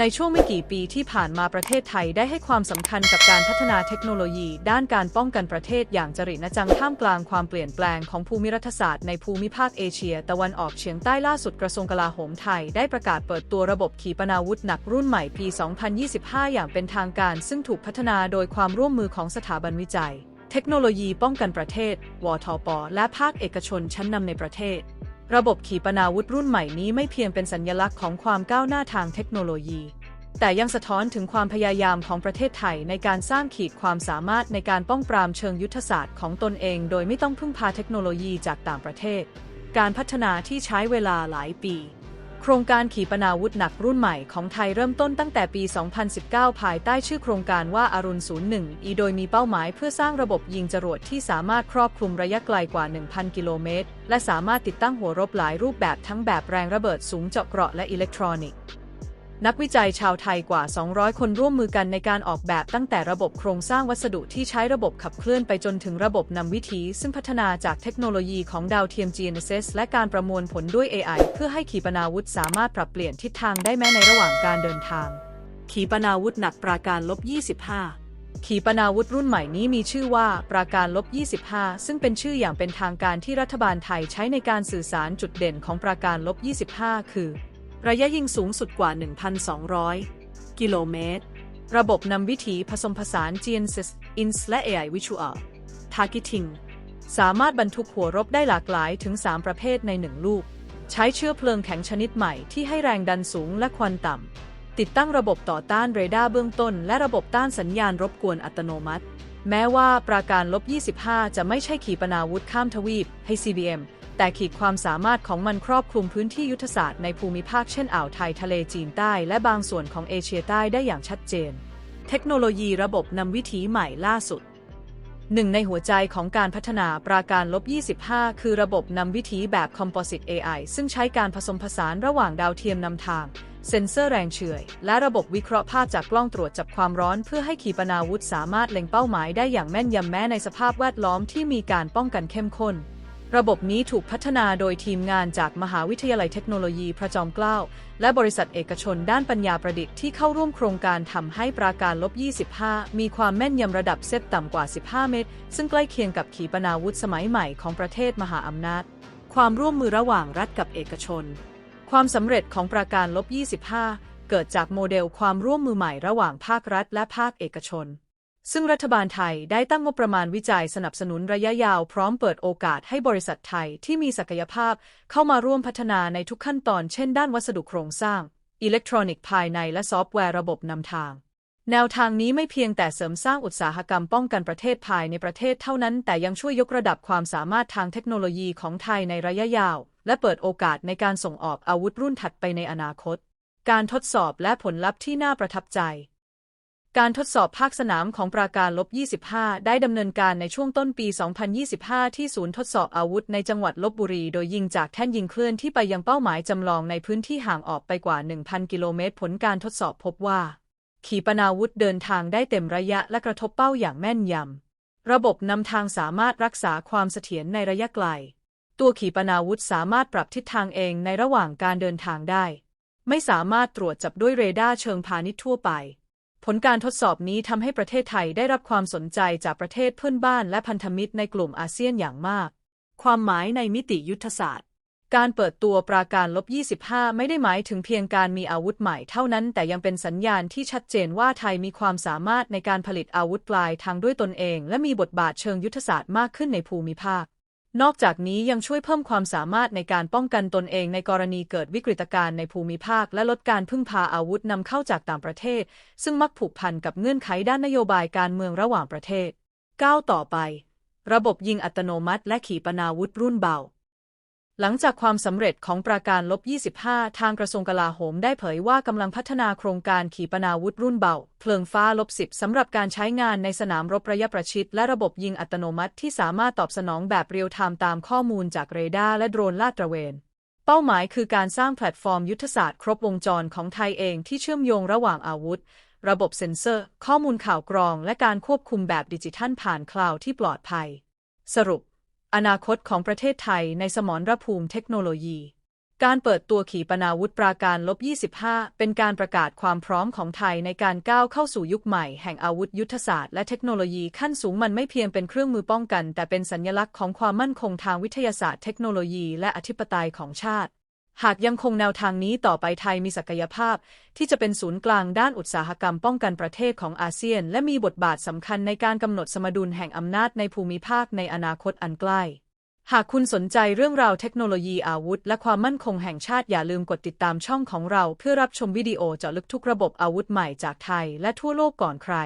ในช่วงไม่กี่ปีที่ผ่านมาประเทศไทยได้ให้ความสำคัญกับการพัฒนาเทคโนโลยี ด้านการป้องกันประเทศอย่างจริตจังท่ามกลางความเปลี่ยนแปลงของภูมิรัฐศาสตร์ในภูมิภาคเอเชีย ตะวันออกเฉียงใต้ล่าสุดกระทรวงกลาโหมไทย ได้ประกาศเปิดตัวระบบขีปนาวุธหนักรุ่นใหม่ปี 2025 อย่างเป็นทางการ ซึ่งถูกพัฒนาโดยความร่วมมือของสถาบันวิจัย เทคโนโลยีป้องกันประเทศ วทป และภาคเอกชนชั้นนำในประเทศ ระบบขีปนาวุธรุ่นใหม่นี้ไม่เพียงเป็นสัญลักษณ์ของความก้าวหน้าทางเทคโนโลยี แต่ยังสะท้อนถึงความพยายามของประเทศไทยในการสร้างขีดความสามารถในการป้องปรามเชิงยุทธศาสตร์ของตนเอง โดยไม่ต้องพึ่งพาเทคโนโลยีจากต่างประเทศ การพัฒนาที่ใช้เวลาหลายปี โครงการขีปนาวุธหนักรุ่นใหม่ของไทยเริ่มต้นตั้งแต่ปี 2019 ภายใต้ชื่อโครงการว่าอารุณ 01 อีโดยมีเป้าหมายเพื่อสร้างระบบยิงจรวดที่สามารถครอบคลุมระยะไกลกว่า 1,000 กิโลเมตร และสามารถติดตั้งหัวรบหลายรูปแบบทั้งแบบแรงระเบิดสูงเจาะเกราะและอิเล็กทรอนิกส์ นักวิจัยชาวไทยกว่า 200 คนร่วมมือกันในการออกแบบตั้งแต่ระบบโครงสร้างวัสดุที่ใช้ระบบขับเคลื่อนไปจนถึงระบบนำวิถีซึ่งพัฒนาจากเทคโนโลยีของดาวเทียม GNSS และการประมวลผลด้วย AI เพื่อให้ขีปนาวุธสามารถปรับเปลี่ยนทิศทางได้แม้ในระหว่างการเดินทาง ขีปนาวุธหนักปราการลบ 25ขีปนาวุธรุ่นใหม่นี้มีชื่อว่าปราการลบ 25 ซึ่งเป็นชื่ออย่างเป็นทางการที่รัฐบาลไทยใช้ในการสื่อสารจุดเด่นของปราการลบ 25 คือ ระยะยิงสูงสุดกว่า 1,200 กิโลเมตร ระบบนำวิถีผสมผสาน GNSS INS และ AI Visual Targeting สามารถบรรทุกหัวรบได้หลากหลายถึง 3 ประเภทใน 1 ลูก ใช้เชื้อเพลิงแข็งชนิดใหม่ที่ให้แรงดันสูงและควันต่ำ ติดตั้งระบบต่อต้านเรดาร์เบื้องต้น และระบบต้านสัญญาณรบกวนอัตโนมัติ แม้ว่าปราการลบ 25 จะไม่ใช่ขีปนาวุธข้ามทวีปให้ CBM แต่ขีดความสามารถของมันครอบคลุมพื้นที่ยุทธศาสตร์ในภูมิภาคเช่นอ่าวไทยทะเลจีนใต้และบางส่วนของเอเชียใต้ได้อย่างชัดเจน เทคโนโลยีระบบนำวิถีใหม่ล่าสุดหนึ่งในหัวใจของการพัฒนาปราการลบ 25 คือระบบนำวิถีแบบ Composite AI ซึ่งใช้การผสมผสานระหว่างดาวเทียมนำทาง เซ็นเซอร์แรงเฉื่อย และระบบวิเคราะห์ภาพจากกล้องตรวจจับความร้อน เพื่อให้ขีปนาวุธสามารถเล็งเป้าหมายได้อย่างแม่นยำแม้ในสภาพแวดล้อมที่มีการป้องกันเข้มข้น ระบบนี้ถูกพัฒนาโดยทีมงานจากมหาวิทยาลัยเทคโนโลยีพระจอมเกล้าและบริษัทเอกชนด้านปัญญาประดิษฐ์ที่เข้าร่วมโครงการทำให้ปราการลบ 25 มีความแม่นยำระดับเซตต่ำกว่า 15 เมตร ซึ่งใกล้เคียงกับขีปนาวุธสมัยใหม่ของประเทศมหาอำนาจ ความร่วมมือระหว่างรัฐกับเอกชน ความสำเร็จของปราการลบ 25 เกิดจากโมเดลความร่วมมือใหม่ระหว่างภาครัฐและภาคเอกชน ซึ่งรัฐบาลไทยได้ตั้งงบประมาณวิจัยสนับสนุนระยะยาวพร้อมเปิดโอกาสให้บริษัทไทยที่มีศักยภาพเข้ามาร่วมพัฒนาในทุกขั้นตอนเช่นด้านวัสดุโครงสร้าง อิเล็กทรอนิกส์ภายในและซอฟต์แวร์ระบบนำทาง แนวทางนี้ไม่เพียงแต่เสริมสร้างอุตสาหกรรมป้องกันประเทศภายในประเทศเท่านั้น แต่ยังช่วยยกระดับความสามารถทางเทคโนโลยีของไทยในระยะยาว และเปิดโอกาสในการส่งออกอาวุธรุ่นถัดไปในอนาคต การทดสอบและผลลัพธ์ที่น่าประทับใจ การทดสอบภาคสนามของปราการลบ 25 ได้ดำเนินการในช่วงต้นปี 2025 ที่ศูนย์ทดสอบอาวุธในจังหวัดลบบุรี โดยยิงจากแท่นยิงเคลื่อนที่ไปยังเป้าหมายจำลองในพื้นที่ห่างออกไปกว่า 1,000 กิโลเมตร ผลการทดสอบพบว่า ขีปนาวุธเดินทางได้เต็มระยะและกระทบเป้าอย่างแม่นยำ ระบบนำทางสามารถรักษาความเสถียรในระยะไกล ตัวขีปนาวุธสามารถปรับทิศทางเองในระหว่างการเดินทางได้ ไม่สามารถตรวจจับด้วยเรดาร์เชิงพาณิชย์ทั่วไป ผลการทดสอบนี้ทำให้ประเทศไทยได้รับความสนใจจากประเทศเพื่อนบ้านและพันธมิตรในกลุ่มอาเซียนอย่างมาก ความหมายในมิติยุทธศาสตร์ การเปิดตัวปราการลบ 25 ไม่ได้หมายถึงเพียงการมีอาวุธใหม่เท่านั้น แต่ยังเป็นสัญญาณที่ชัดเจนว่าไทยมีความสามารถในการผลิตอาวุธปลายทางด้วยตนเอง และมีบทบาทเชิงยุทธศาสตร์มากขึ้นในภูมิภาค นอกจากนี้ยังช่วยเพิ่มความสามารถในการป้องกันตนเองในกรณีเกิดวิกฤตการณ์ในภูมิภาค และลดการพึ่งพาอาวุธนำเข้าจากต่างประเทศ ซึ่งมักผูกพันกับเงื่อนไขด้านนโยบายการเมืองระหว่างประเทศก้าวต่อไป ระบบยิงอัตโนมัติและขีปนาวุธรุ่นเบา หลังจากความสำเร็จของปราการลบ 25 ทางกระทรวงกลาโหมได้เผยว่ากำลังพัฒนาโครงการขีปนาวุธรุ่นเบา เพลิงฟ้าลบ 10 สำหรับการใช้งานในสนามรบระยะประชิด และระบบยิงอัตโนมัติที่สามารถตอบสนองแบบเรียลไทม์ตามข้อมูลจากเรดาร์และโดรนลาดตระเวน เป้าหมายคือการสร้างแพลตฟอร์มยุทธศาสตร์ครบวงจรของไทยเองที่เชื่อมโยงระหว่างอาวุธ ระบบเซ็นเซอร์ ข้อมูลข่าวกรอง และการควบคุมแบบดิจิทัลผ่านคลาวด์ที่ปลอดภัย สรุป อนาคตของประเทศไทยในสมรภูมิเทคโนโลยี การเปิดตัวขีปนาวุธปราการลบ 25 เป็นการประกาศความพร้อมของไทยในการก้าวเข้าสู่ยุคใหม่ แห่งอาวุธยุทธศาสตร์และเทคโนโลยีขั้นสูงมันไม่เพียงเป็นเครื่องมือป้องกัน แต่เป็นสัญลักษณ์ของความมั่นคงทางวิทยาศาสตร์เทคโนโลยีและอธิปไตยของชาติ หากยังคงแนวทางนี้ต่อไปไทยมีศักยภาพ ที่จะเป็นศูนย์กลางด้านอุตสาหกรรมป้องกันประเทศของอาเซียน และมีบทบาทสำคัญในการกำหนดสมดุลแห่งอำนาจในภูมิภาคในอนาคตอันใกล้ หากคุณสนใจเรื่องราวเทคโนโลยีอาวุธ และความมั่นคงแห่งชาติอย่าลืมกดติดตามช่องของเรา เพื่อรับชมวิดีโอเจาะลึกทุกระบบอาวุธใหม่จากไทย และทั่วโลกก่อนใคร